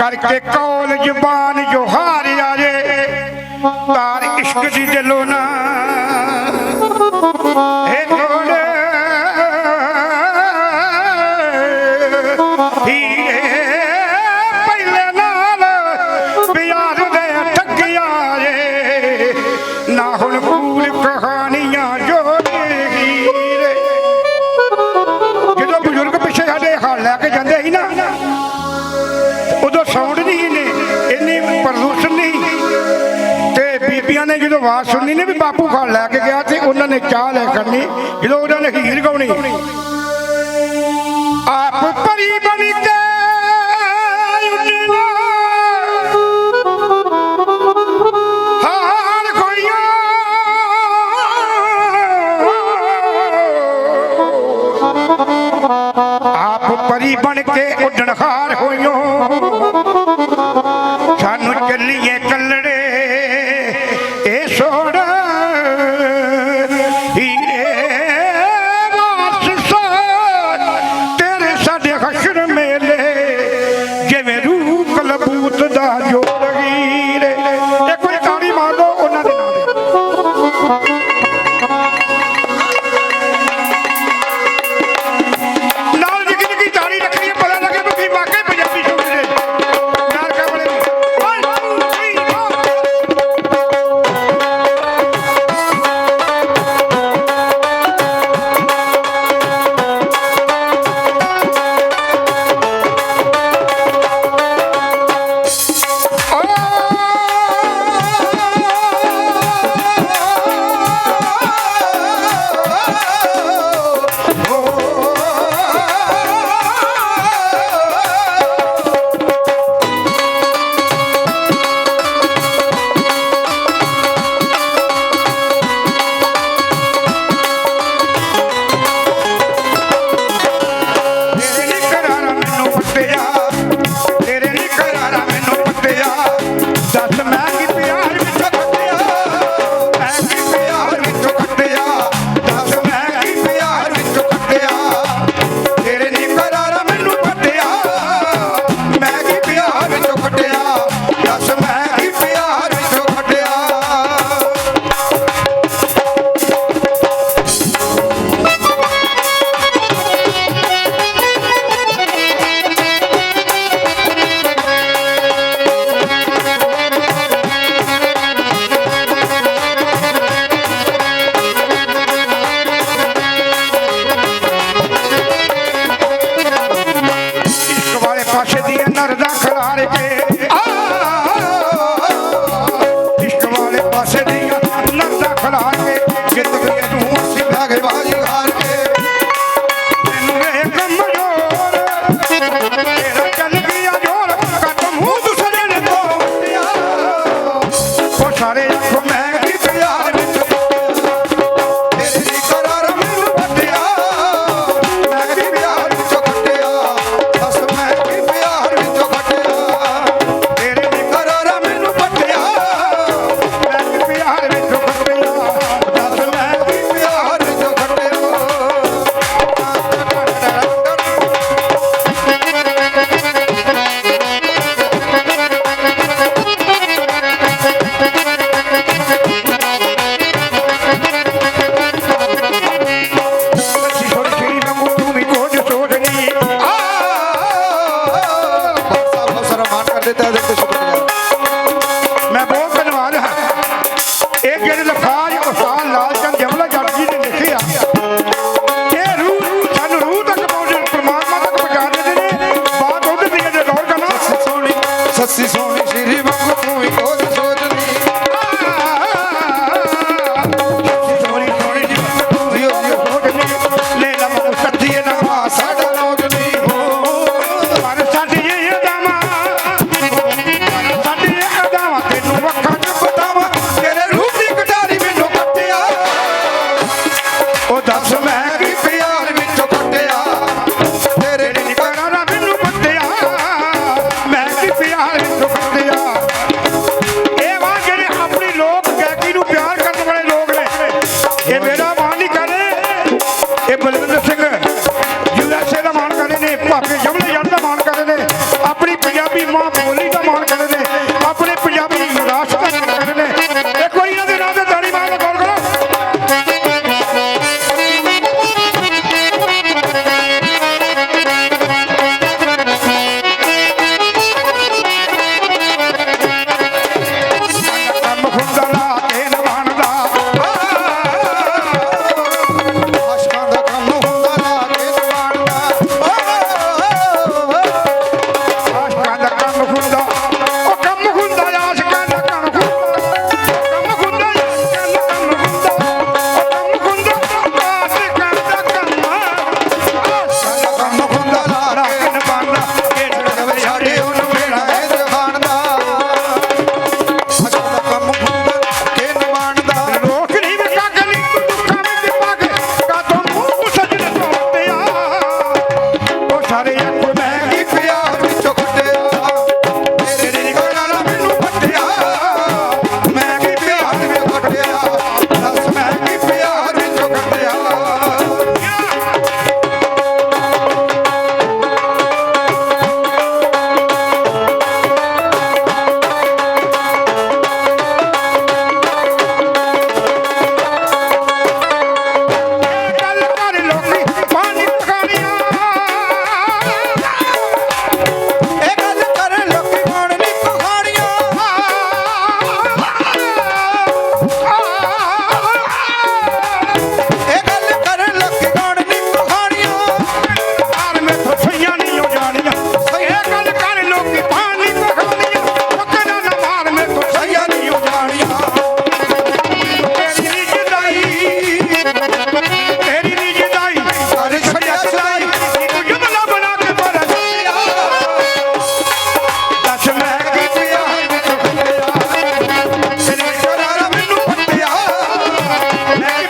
ਕਰਕੇ ਕੌਲ ਜ਼ਬਾਨ ਜੋਹਾਰਿਆ ਜੇ ਤਾਰ ਇਸ਼ਕ ਦੀ ਦਿਲੋਂ ਨਾ ਬਾਪੂ ਖਾਨ ਲੈ ਕੇ ਗਿਆ ਤੇ ਉਹਨਾਂ ਨੇ ਚਾਹ ਲੈ ਕਰਨੀ ਜਦੋਂ ਉਹਨਾਂ ਨੇ ਖੀਰ ਗਾਉਣੀ। ਆਪ ਪਰੀ ਬਣੀ ਤੇ ਆਪ ਬਣ ਕੇ ਉੱਡਣ ਖਾਰ ਹੋ Hare Krishna. Yeah.